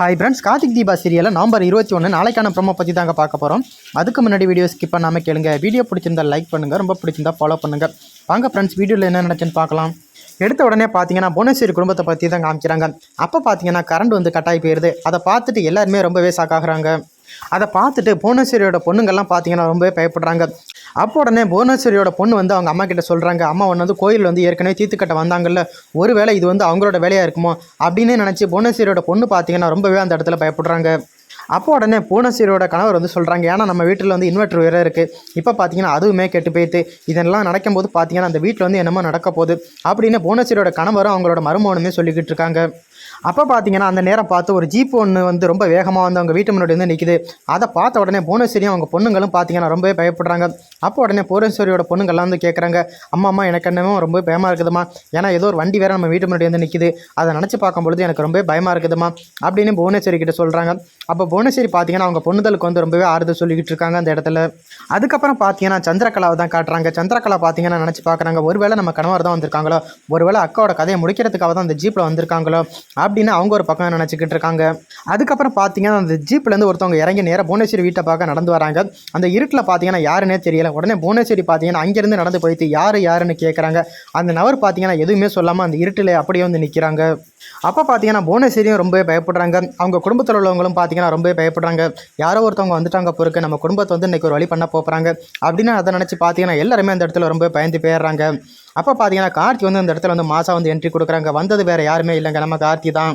Hi friends Karthik Deepa சீரியலில் November இருபத்தி ஒன்று நாளைக்கான ப்ரோமோ பற்றி தாங்க பார்க்க போகிறோம் அதுக்கு முன்னாடி வீடியோ ஸ்கிப் பண்ணாமல் கேளுங்க. வீடியோ பிடிச்சிருந்தா லைக் பண்ணுங்கள் ரொம்ப பிடிச்சிருந்தா ஃபாலோ பண்ணுங்கள் வாங்க ஃப்ரெண்ட்ஸ் வீடியோவில் என்ன நடந்துச்சுன்னு பார்க்கலாம். எடுத்த உடனே பார்த்தீங்கன்னா புவனேஸ்வரி குடும்பத்தை பற்றி தான் காமிக்கிறாங்க. அப்போ பார்த்தீங்கன்னா கரண்ட் வந்து கட்டாயி போயிடுது அதை பார்த்துட்டு எல்லாருமே ரொம்பவே சாக்காகிறாங்க அதை பார்த்துட்டு புவனேஸ்வரியோட பொண்ணுங்கள்லாம் பார்த்தீங்கன்னா ரொம்பவே பயப்படுறாங்க. அப்போ உடனே புவனேஸ்வரியோட பொண்ணு வந்து அவங்க அம்மா கிட்ட சொல்கிறாங்க அம்மா ஒன்று வந்து கோயில் வந்து ஏற்கனவே தீர்த்துக்கட்ட வந்தாங்கல்ல ஒருவேளை இது வந்து அவங்களோட வேலையாக இருக்குமோ? அப்படின்னு நினச்சி புவனேஸ்வரியோட பொண்ணு பார்த்தீங்கன்னா ரொம்பவே அந்த இடத்துல பயப்படுறாங்க. அப்போ உடனே பூனசீரோட கணவர் வந்து சொல்கிறாங்க ஏன்னா நம்ம வீட்டில் வந்து இன்வெர்டர் வேறு இருக்குது இப்போ பார்த்தீங்கன்னா அதுவுமே கெட்டு போயிட்டு இதெல்லாம் நடக்கும்போது பார்த்தீங்கன்னா அந்த வீட்டில் வந்து என்னமோ நடக்க போகுது. அப்படின்னு பூனசீரோட கணவரும் அவங்களோட மருமகனுமே சொல்லிக்கிட்டு இருக்காங்க. அப்போ பார்த்தீங்கன்னா அந்த நேரம் பார்த்து ஒரு ஜீப் ஒன்று வந்து ரொம்ப வேகமாக வந்து அவங்க வீட்டு முன்னாடி வந்து நிற்கிது அதை பார்த்த உடனே புவனேஸ்வரியும் அவங்க பொண்ணுங்களும் பார்த்தீங்கன்னா ரொம்பவே பயப்படுறாங்க. அப்போ உடனே புவனேஸ்வரியோட பொண்ணுங்கள்லாம் வந்து கேட்குறாங்க அம்மா அம்மா எனக்கு என்னமோ ரொம்ப பயமாக இருக்குதுமா ஏன்னா ஏதோ ஒரு வண்டி வேறு நம்ம வீட்டு முன்னாடி வந்து நிற்கிது அதை நினச்சி பார்க்கும்பொழுது எனக்கு ரொம்ப பயமாக இருக்குதுமா அப்படின்னு புவனேஸ்வரி கிட்ட சொல்கிறாங்க அப்போ புவனேஸ்வரி பார்த்தீங்கன்னா அவங்க பொண்ணுதலுக்கு வந்து ரொம்பவே ஆறுதல் சொல்லிக்கிட்டு இருக்காங்க அந்த இடத்துல. அதுக்கப்புறம் பார்த்தீங்கன்னா சந்திரகலாவை தான் காட்டுறாங்க. சந்திரகலா பார்த்தீங்கன்னா நினச்சி பார்க்குறாங்க ஒருவேளை நம்ம கணவர் தான் வந்திருக்காங்களோ? ஒருவேளை அக்காவோட கதையை முடிக்கிறதுக்காக தான் அந்த ஜீப்பில் வந்திருக்காங்களோ? அப்படின்னு அவங்க ஒரு பக்கம் நினச்சிக்கிட்டு இருக்காங்க. அதுக்கப்புறம் பார்த்தீங்கன்னா அந்த ஜீப்லேருந்து ஒருத்தவங்க இறங்கி நேராக புவனேஸ்வரி வீட்டை பார்க்க நடந்து வராங்க. அந்த இருட்டில் பார்த்தீங்கன்னா யாருன்னே தெரியல. உடனே புவனேஸ்வரி பார்த்தீங்கன்னா அங்கேருந்து நடந்து போயிட்டு யார் யாருன்னு கேட்குறாங்க அந்த நபர் பார்த்தீங்கன்னா எதுவுமே சொல்லாமல் அந்த இருட்டில் அப்படியே வந்து நிற்கிறாங்க அப்போ பார்த்தீங்கன்னா புவனேஸ்வரியும் ரொம்ப பயப்படுறாங்க. அவங்க குடும்பத்தில் உள்ளவங்களும் பார்த்தீங்கன்னா ரொம்ப பயப்படுறாங்க. யாரோ ஒருத்தவங்க வந்துட்டாங்க பொறுக்க நம்ம குடும்பத்தை வந்து இன்றைக்கி ஒரு வழி பண்ண போகிறாங்க அப்படின்னு அதை நினச்சி பார்த்தீங்கன்னா எல்லாருமே அந்த இடத்துல ரொம்ப பயந்து போயிடுறாங்க. அப்போ பார்த்தீங்கன்னா கார்த்தி வந்து அந்த இடத்துல வந்து மாதம் வந்து என்ட்ரி கொடுக்குறாங்க. வந்தது வேறு யாருமே இல்லைங்க. நம்ம கார்த்தி தான்.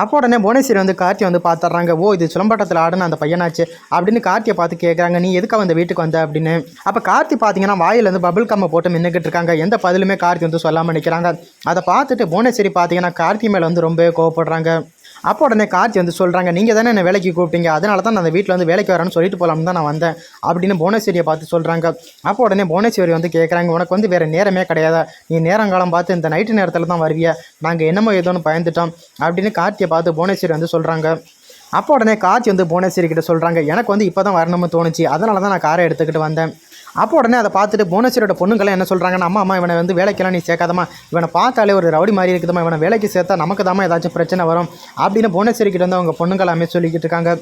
அப்போ உடனே புவனேஸ்வரி வந்து கார்த்தி வந்து பார்த்துட்றாங்க ஓ இது சிலம்பாட்டத்தில் ஆடுன அந்த பையனாச்சு அப்படின்னு கார்த்தியை பார்த்து கேட்குறாங்க நீ எதுக்காக அந்த வீட்டுக்கு வந்த? அப்படின்னு. அப்போ கார்த்தி பார்த்தீங்கன்னா வாயில் வந்து பபிள் கம்மை போட்டு மின்னுக்கிட்டு இருக்காங்க. எந்த பதிலுமே கார்த்தி வந்து சொல்லாமல் நிற்கிறாங்க அதை பார்த்துட்டு புவனேஸ்வரி பார்த்தீங்கன்னா கார்த்தி மேலே வந்து ரொம்ப கோவப்படுறாங்க. அப்போ உடனே கார்த்தி வந்து சொல்கிறாங்க நீங்கள் தானே என்னை வேலைக்கு கூப்பிட்டீங்க அதனால தான் நான் அந்த வீட்டில் வந்து வேலைக்கு வரேன்னு சொல்லிட்டு போகலாம்னு தான் நான் வந்தேன் அப்படின்னு புவனேஸ்வரியை பார்த்து சொல்கிறாங்க அப்போ உடனே புவனேஸ்வரி வந்து கேட்குறாங்க உனக்கு வந்து வேறு நேரமே கிடையாதா. நீ நேரங்காலம் பார்த்து இந்த நைட்டு நேரத்தில் தான் வருவிய? நாங்கள் என்னமோ ஏதோன்னு பயந்துட்டோம் அப்படின்னு கார்த்தியை பார்த்து புவனேஸ்வரி வந்து சொல்கிறாங்க அப்போ உடனே கார்த்தி வந்து புவனேஸ்வரி கிட்ட சொல்கிறாங்க எனக்கு வந்து இப்போ தான் வரணும்னு தோணுச்சு. அதனால தான் நான் காரை எடுத்துக்கிட்டு வந்தேன். அப்போ உடனே அதை பார்த்துட்டு புவனேஸ்வரோட பொண்ணுங்கெல்லாம் என்ன சொல்கிறாங்கன்னா அம்மா அம்மா இவனை வந்து வேலைக்கெல்லாம் நீ சேர்க்காதம்மா. இவனை பார்த்தாலே ஒரு ரவுடி மாதிரி இருக்குதுமா இவனை வேலைக்கு சேர்த்தா நமக்கு தாம்மா ஏதாச்சும் பிரச்சனை வரும். அப்படின்னு புவனேஸ்வரி கிட்ட வந்து அவங்க பொண்ணுங்களாமே சொல்லிக்கிட்டு இருக்காங்க.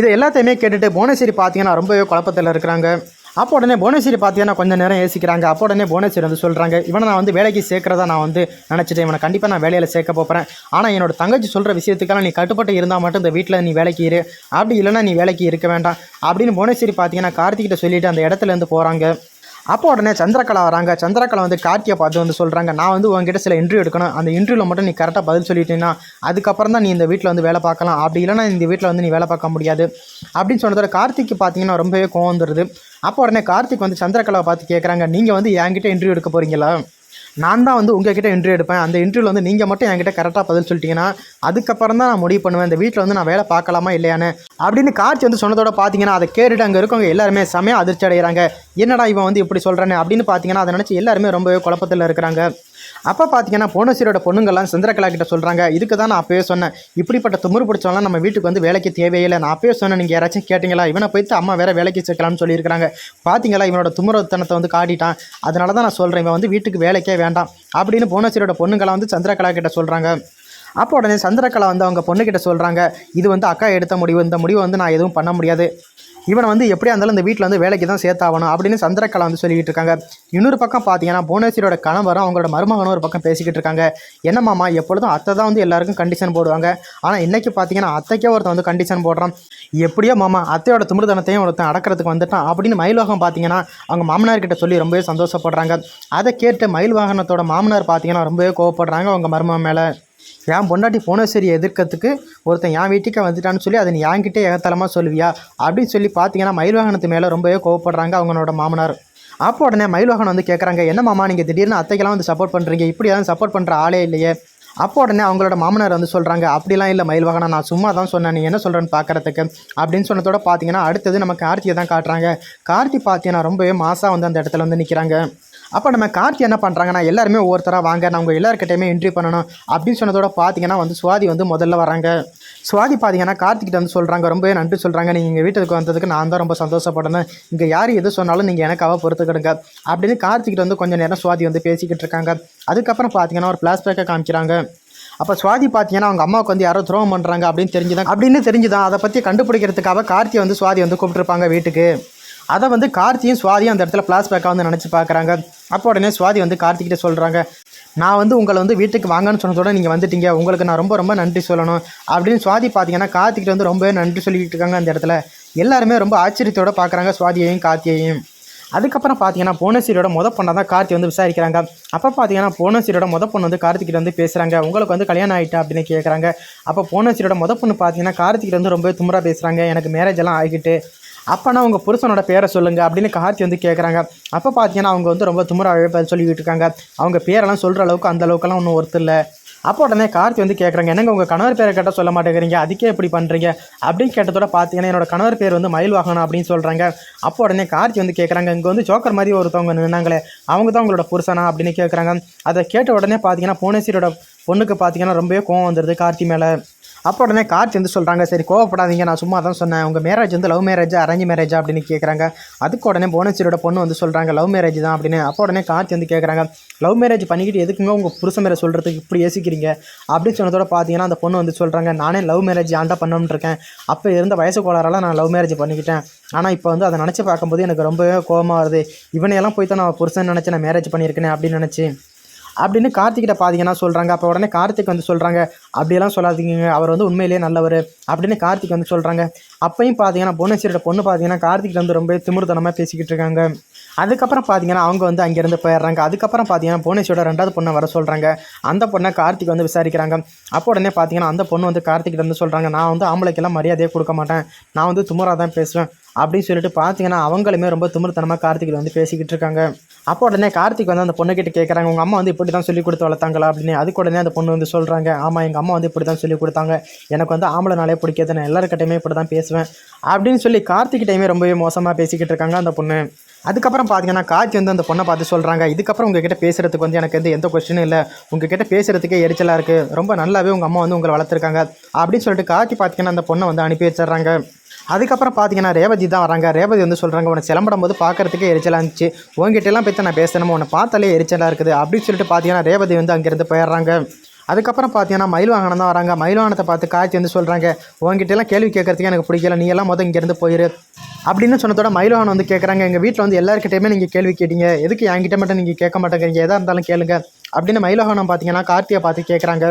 இது எல்லாத்தையுமே கேட்டுட்டு புவனேஸ்வரி பார்த்தீங்கன்னா ரொம்பவே குழப்பத்தில் இருக்கிறாங்க. அப்போ உடனே புவனேஸ்வரி பார்த்தீங்கன்னா கொஞ்சம் நேரம் யோசிக்கிறாங்க. அப்போ உடனே புவனேஸ்வரி வந்து சொல்கிறாங்க இவனை நான் வந்து வேலைக்கு சேர்க்குறதா நான் வந்து நினச்சிட்டேன். இவனை கண்டிப்பாக நான் வேலையில் சேர்க்க போகிறேன் ஆனால் என்னோட தங்கச்சி சொல்கிற விஷயத்துக்கெல்லாம் நீ கட்டுப்பட்டு இருந்தால் மட்டும் இந்த வீட்டில் நீ வேலைக்கு இரு. அப்படி இல்லைன்னா நீ வேலைக்கு இருக்க வேண்டாம். அப்படின்னு புவனேஸ்வரி பார்த்தீங்கன்னா கார்த்திகிட்ட சொல்லிவிட்டு அந்த இடத்துல இருந்து போகிறாங்க அப்போ உடனே சந்திரகலா வராங்க. சந்திரகலா வந்து கார்த்தியை பார்த்து வந்து சொல்கிறாங்க நான் வந்து உங்ககிட்ட சில இன்டர்வியூ எடுக்கணும். அந்த இன்டர்வியூவில் மட்டும் நீ கரெக்டாக பதில் சொல்லிட்டீங்கன்னா அதுக்கப்புறம் தான் நீ இந்த வீட்டில் வந்து வேலை பார்க்கலாம். அப்படி இல்லைன்னா இந்த வீட்டில் வந்து நீ வேலை பார்க்க முடியாது. அப்படின்னு சொன்னதோட கார்த்திக்கு பார்த்தீங்கன்னா ரொம்பவே கோவம் வந்துடுது அப்போ உடனே கார்த்திக் வந்து சந்திரகலாவை பார்த்து கேட்குறாங்க நீங்கள் வந்து என்கிட்ட இன்டர்வியூ எடுக்க போகிறீங்களா நான் தான் வந்து உங்ககிட்ட இன்டர்வியூ எடுப்பேன். அந்த இன்டர்வியூவில் வந்து நீங்கள் மட்டும் என்கிட்ட கரெக்டாக பதில் சொல்லிட்டீங்கன்னா அதுக்கப்புறம் தான் நான் முடிவு பண்ணுவேன். இந்த வீட்டில் வந்து நான் வேலை பார்க்கலாமா இல்லையான்னு. அப்படின்னு காட்சி வந்து சொன்னதோட பார்த்தீங்கன்னா அதை கேட்டுட்டு அங்கே இருக்கவங்க எல்லாருமே செமையாக அதிர்ச்சி அடைகிறாங்க என்னடா இவன் வந்து இப்படி சொல்கிறேன்னு அப்படின்னு பார்த்தீங்கன்னா அதை நினச்சி எல்லாருமே ரொம்பவே குழப்பத்தில் இருக்கிறாங்க. அப்போ பார்த்தீங்கன்னா போனசீரோட பொண்ணுங்கள்லாம் சந்திரகலா கிட்ட சொல்கிறாங்க இதுக்கு தான் நான் அப்பயே சொன்னேன். இப்படிப்பட்ட துமுறு பிடிச்சவங்களாம் நம்ம வீட்டுக்கு வந்து வேலைக்கு தேவையில்லை. நான் அப்பயே சொன்னேன் நீங்கள் யாராச்சும் கேட்டிங்களா? இவனை போய்த்து அம்மா வேற வேலைக்கு சேர்க்கலாம்னு சொல்லியிருக்காங்க பார்த்தீங்களா இவனோட துமுறத்தனத்தை வந்து காட்டிட்டான். அதனால தான் நான் சொல்கிறேன் இவன் வந்து வீட்டுக்கு வேலைக்கே வேண்டாம். அப்படின்னு போனசீரோட பொண்ணுங்களாம் வந்து சந்திரகலா கிட்ட சொல்கிறாங்க அப்போ உடனே சந்திரகலா வந்து அவங்க பொண்ணுக்கிட்ட சொல்கிறாங்க இது வந்து அக்கா எடுத்த முடிவு இந்த முடிவை வந்து நான் எதுவும் பண்ண முடியாது. இவனை வந்து எப்படியா இருந்தாலும் இந்த வீட்டில் வந்து வேலைக்கு தான் சேர்த்தாகணும் அப்படின்னு சந்திரகலா வந்து சொல்லிக்கிட்டு இருக்காங்க. இன்னொரு பக்கம் பார்த்தீங்கன்னா புவனேஸ்வரியோட கணவரும் அவங்களோட மருமகனும் ஒரு பக்கம் பேசிக்கிட்டு இருக்காங்க. என்ன மாமா எப்பொழுதும் அத்தை தான் வந்து எல்லாருக்கும் கண்டிஷன் போடுவாங்க. ஆனால் இன்றைக்கி பார்த்தீங்கன்னா அத்தைக்கே ஒருத்தன் வந்து கண்டிஷன் போடுறான். எப்படியோ மாமா அத்தையோட திமிர்தனத்தையும் ஒருத்தன் அடக்கிறதுக்கு வந்துட்டான் அப்படின்னு மயில்வாகம் பார்த்தீங்கன்னா அவங்க மாமனார்கிட்ட சொல்லி ரொம்பவே சந்தோஷப்படுறாங்க. அதை கேட்டு மயில் வாகனத்தோட மாமனார் பார்த்தீங்கன்னா ரொம்பவே கோவப்படுறாங்க அவங்க மருமகன் மேலே. என் பொண்டாட்டி புவனேஸ்வரியை எதிர்க்கிறதுக்கு ஒருத்தன் என் வீட்டுக்கு வந்துட்டான்னு சொல்லி அதை நீ என்கிட்டே ஏகத்தலமாக சொல்லுவியா? அப்படின்னு சொல்லி பார்த்தீங்கன்னா மயில்வாகனத்து மேலே ரொம்பவே கோவப்படுறாங்க அவங்களோட மாமனார். அப்போ உடனே மயில்வாகனம் வந்து கேட்குறாங்க என்ன மாமா நீங்கள் திடீர்னு அத்தைக்கெல்லாம் வந்து சப்போர்ட் பண்ணுறீங்க இப்படி எதாவது சப்போர்ட் பண்ணுற ஆளே இல்லையே. அப்போ உடனே அவங்களோட மாமனார் வந்து சொல்கிறாங்க அப்படிலாம் இல்லை மயில்வாகனம் நான் சும்மா தான் சொன்னேன் நீ என்ன சொல்கிறேன்னு பார்க்குறதுக்கு அப்படின்னு சொன்னதோட பார்த்தீங்கன்னா அடுத்தது நம்ம கார்த்தியை தான் காட்டுறாங்க. கார்த்தி பார்த்தீங்கன்னா ரொம்பவே மாசாக வந்து அந்த இடத்துல வந்து நிற்கிறாங்க அப்போ நம்ம கார்த்தி என்ன பண்ணுறாங்கன்னா எல்லாருமே ஒவ்வொருத்தராக வாங்க நான் உங்கள் எல்லாருக்கிட்டையுமே என்ட்ரி பண்ணணும் அப்படின்னு சொன்னதோட பார்த்தீங்கன்னா வந்து சுவாதி வந்து முதல்ல வராங்க. சுவாதி பார்த்தீங்கன்னா கார்த்திகிட்ட வந்து சொல்கிறாங்க ரொம்பவே நன்றி சொல்கிறாங்க நீங்கள் எங்கள் வீட்டுக்கு வந்ததுக்கு நான் தான் ரொம்ப சந்தோஷப்படணும் இங்கே யார் எது சொன்னாலும் நீங்கள் எனக்காக பொறுத்துக்கிடுங்க அப்படின்னு கார்த்திகிட்ட வந்து கொஞ்சம் நேரம் சுவாதி வந்து பேசிக்கிட்டு இருக்காங்க. அதுக்கப்புறம் பார்த்தீங்கன்னா ஒரு பிளாஸ்பேக்கை காமிக்கிறாங்க. அப்போ சுவாதி பார்த்தீங்கன்னா அவங்க அம்மாவுக்கு வந்து யாரோ துரோகம் பண்ணுறாங்க அப்படின்னு தெரிஞ்சுதான் அப்படின்னு தெரிஞ்சுதான். அதை பற்றி கண்டுபிடிக்கிறதுக்காக கார்த்தியை வந்து சுவாதி வந்து கூப்பிட்டுருப்பாங்க வீட்டுக்கு. அதை வந்து கார்த்தியும் சுவாதியும் அந்த இடத்துல ஃப்ளாஷ்பேக்காக வந்து நினச்சி பார்க்குறாங்க. அப்போ உடனே சுவாதி வந்து கார்த்திகிட்ட சொல்கிறாங்க நான் வந்து உங்களை வந்து வீட்டுக்கு வாங்கன்னு சொன்னதோட நீங்கள் வந்துட்டீங்க. உங்களுக்கு நான் ரொம்ப ரொம்ப நன்றி சொல்லணும். அப்படின்னு சுவாதி பார்த்தீங்கன்னா கார்த்திகிட்ட வந்து ரொம்பவே நன்றி சொல்லிக்கிட்டு இருக்காங்க அந்த இடத்துல. எல்லாருமே ரொம்ப ஆச்சரியத்தோட பார்க்குறாங்க சுவாதியையும் கார்த்தியையும். அதுக்கப்புறம் பார்த்தீங்கன்னா புவனேஸ்வரியோட முத பொண்ணை தான் கார்த்தி வந்து விசாரிக்கிறாங்க. அப்போ பார்த்தீங்கன்னா புவனேஸ்வரியோட முத பொண்ணு வந்து கார்த்திகிட்ட வந்து பேசுகிறாங்க உங்களுக்கு வந்து கல்யாணம் ஆகிட்டா அப்படின்னு கேட்குறாங்க அப்போ புவனேஸ்வரியோட முத பொண்ணு பார்த்தீங்கன்னா கார்த்திகிட்ட வந்து ரொம்ப துமுறா பேசுகிறாங்க எனக்கு மேரேஜ் எல்லாம் ஆகிட்டு அப்போனா உங்கள் புருஷனோட பேரை சொல்லுங்கள் அப்படின்னு கார்த்தி வந்து கேட்குறாங்க அப்போ பார்த்தீங்கன்னா அவங்க வந்து ரொம்ப துமுறாவே பதில் சொல்லிக்கிட்டு இருக்காங்க. அவங்க பேரெல்லாம் சொல்கிற அளவுக்கு அந்த அளவுக்குலாம் ஒன்றும் ஒருத்தர் இல்லை. அப்போ உடனே கார்த்தி வந்து கேட்குறாங்க என்னங்க உங்கள் கணவர் பேரை கேட்டால் சொல்ல மாட்டேங்கிறீங்க? அதுக்கே எப்படி பண்ணுறீங்க அப்படின்னு கேட்டதோட பார்த்தீங்கன்னா என்னோட கணவர் பேர் வந்து மயில் வாகனம் அப்படின்னு சொல்கிறாங்க அப்போ உடனே கார்த்தி வந்து கேட்குறாங்க இங்கே வந்து ஜோக்கர் மாதிரி ஒருத்தவங்க நின்னாங்களே அவங்க தான் உங்களோட புருஷனா? அப்படின்னு கேட்குறாங்க அதை கேட்ட உடனே பார்த்தீங்கன்னா புவனேஸ்வரியோட பொண்ணுக்கு பார்த்தீங்கன்னா ரொம்பவே கோவம் வந்துடுது கார்த்தி மேலே. அப்போ உடனே கார்த்தி வந்து சொல்கிறாங்க சரி கோவப்படாதீங்க நான் சும்மா தான் சொன்னேன். உங்கள் மேரேஜ் வந்து லவ் மேரேஜா அரேஞ்ச் மேரேஜா அப்படின்னு கேட்குறாங்க அதுக்கு உடனே புவனேஸ்வரியோட பொண்ணு வந்து சொல்கிறாங்க லவ் மேரேஜ் தான் அப்படின்னு. அப்போ உடனே கார்த்தி வந்து கேட்குறாங்க லவ் மேரேஜ் பண்ணிக்கிட்டு எதுக்குங்க உங்கள் புருஷ மேலே சொல்கிறதுக்கு இப்படி யோசிக்கிறீங்க? அப்படின்னு சொன்னதோட பார்த்தீங்கன்னா அந்த பொண்ணு வந்து சொல்கிறாங்க நானே லவ் மேரேஜ் ஆண்டா பண்ணணும்னு இருக்கேன்? அப்போ இருந்த வயசு கோளாறால நான் லவ் மேரேஜ் பண்ணிக்கிட்டேன். ஆனால் இப்போ வந்து அதை நினச்சி பார்க்கும்போது எனக்கு ரொம்பவே கோவமாக வருது. இவனையெல்லாம் போய் தான் நான் புருஷன் நினச்சி நான் மேரேஜ் பண்ணியிருக்கேன் அப்படின்னு நினச்சி அப்படின்னு கார்த்திகிட்ட பார்த்தீங்கன்னா சொல்கிறாங்க அப்போ உடனே கார்த்திக் வந்து சொல்கிறாங்க அப்படியெல்லாம் சொல்லாதீங்க அவர் வந்து உண்மையிலேயே நல்லவர். அப்படின்னு கார்த்திக் வந்து சொல்கிறாங்க அப்பையும் பார்த்தீங்கன்னா புவனேஸ்வரியோட பொண்ணு பார்த்தீங்கன்னா கார்த்திக் வந்து ரொம்ப திமிர்த்தனமாக பேசிக்கிட்டு இருக்காங்க. அதுக்கப்புறம் பார்த்தீங்கன்னா அவங்க வந்து அங்கேருந்து போயிடுறாங்க. அதுக்கப்புறம் பார்த்தீங்கன்னா புவனேஸ்வரோட ரெண்டாவது பொண்ணை வர சொல்கிறாங்க அந்த பொண்ணை கார்த்திக் வந்து விசாரிக்கிறாங்க. அப்போ உடனே பார்த்தீங்கன்னா அந்த பொண்ணு வந்து கார்த்திகிட்ட வந்து சொல்கிறாங்க நான் வந்து ஆம்பளைக்கெல்லாம் மரியாதையே கொடுக்க மாட்டேன். நான் வந்து துமுறாக தான் பேசுவேன். அப்படின்னு சொல்லிட்டு பார்த்தீங்கன்னா அவங்களுமே ரொம்ப திமிர்த்தனமாக கார்த்திகை வந்து பேசிக்கிட்டு இருக்காங்க. அப்போ உடனே கார்த்திக் வந்து அந்த பொண்ணுக்கிட்ட கேட்குறாங்க உங்கள் அம்மா வந்து இப்படி தான் சொல்லி கொடுத்து வளர்த்தாங்களா அப்படின்னு. அதுக்கு உடனே அந்த பொண்ணு வந்து சொல்கிறாங்க ஆமாம் எங்கள் அம்மா வந்து இப்படி தான் சொல்லி கொடுத்தாங்க. எனக்கு வந்து ஆம்பளை நாளே பிடிக்காது. நான் எல்லாருக்கிட்டையுமே இப்படி தான் பேசுவேன். அப்படின்னு சொல்லி கார்த்திகிட்டையுமே ரொம்பவே மோசமாக பேசிக்கிட்டு இருக்காங்க அந்த பொண்ணு. அதுக்கப்புறம் பார்த்தீங்கன்னா கார்த்தி வந்து அந்த பொண்ணை பார்த்து சொல்கிறாங்க இதுக்கப்புறம் உங்ககிட்ட பேசுகிறதுக்கு வந்து எனக்கு வந்து எந்த கொஸ்டினும் இல்லை. உங்ககிட்ட பேசுகிறதுக்கே எரிச்சலாக இருக்குது ரொம்ப நல்லாவே உங்கள் அம்மா வந்து உங்களை வளர்த்துருக்காங்க. அப்படின்னு சொல்லிட்டு கார்த்தி பார்த்தீங்கன்னா அந்த பொண்ணை வந்து அனுப்பி வச்சிடுறாங்க. அதுக்கப்புறம் பார்த்தீங்கன்னா ரேவதி தான் வராங்க. ரேவதி வந்து சொல்கிறாங்க உன்னை சிலம்படும் போது பார்க்குறதுக்கே எரிச்சலாக இருந்துச்சு உங்ககிட்டலாம் பற்றி நான் பேசணுமோ உன்னை பார்த்தாலே எரிச்சலாக இருக்குது. அப்படின்னு சொல்லிட்டு பார்த்தீங்கன்னா ரேவதி வந்து அங்கேருந்து போயிடுறாங்க. அதுக்கப்புறம் பார்த்தீங்கன்னா மயில் வாகனம் தான் வராங்க. மயில் வாகனத்தை பார்த்து காய்ச்சி வந்து சொல்கிறாங்க உங்ககிட்டலாம் கேள்வி கேட்குறதுக்கு எனக்கு பிடிக்கல. நீ எல்லாம் மொதல் இங்கேருந்து போயிரு. அப்படின்னு சொன்னதோட மயில் வாகனம் வந்து கேட்குறாங்க எங்கள் வீட்டில் வந்து எல்லாருக்கிட்டையுமே நீங்கள் கேள்வி கேட்டீங்க. எதுக்கு என்கிட்ட மட்டும் நீங்கள் கேட்க மாட்டேங்கிறீங்க? எதாக இருந்தாலும் கேளுங்க. அப்படின்னு மயில் வாகனம் பார்த்தீங்கன்னா கார்த்தியை பார்த்து கேட்குறாங்க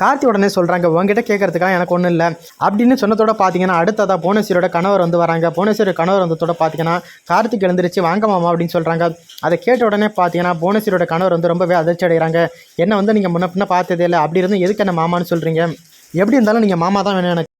கார்த்தி உடனே சொல்கிறாங்க உங்ககிட்ட கேட்கறதுக்காக எனக்கு ஒன்றும் இல்லை. அப்படின்னு சொன்னதோட பார்த்தீங்கன்னா அடுத்ததாக புவனேஸ்வரியோட கணவர் வந்து வராங்க. புவனேஸ்வரி கணவர் வந்ததோட பார்த்தீங்கன்னா கார்த்திக் எழுந்திரிச்சு வாங்க மாமா அப்படின்னு சொல்கிறாங்க அதை கேட்ட உடனே பார்த்தீங்கன்னா புவனேஸ்வரியோட கணவர் வந்து ரொம்பவே அதிர்ச்சி அடைகிறாங்க. என்ன வந்து நீங்கள் முன்ன பின்ன பார்த்ததே இல்லை. அப்படி இருந்து எதுக்கு என்ன மாமான்னு சொல்கிறீங்க எப்படி இருந்தாலும் நீங்கள் மாமா தான் வேணும் எனக்கு.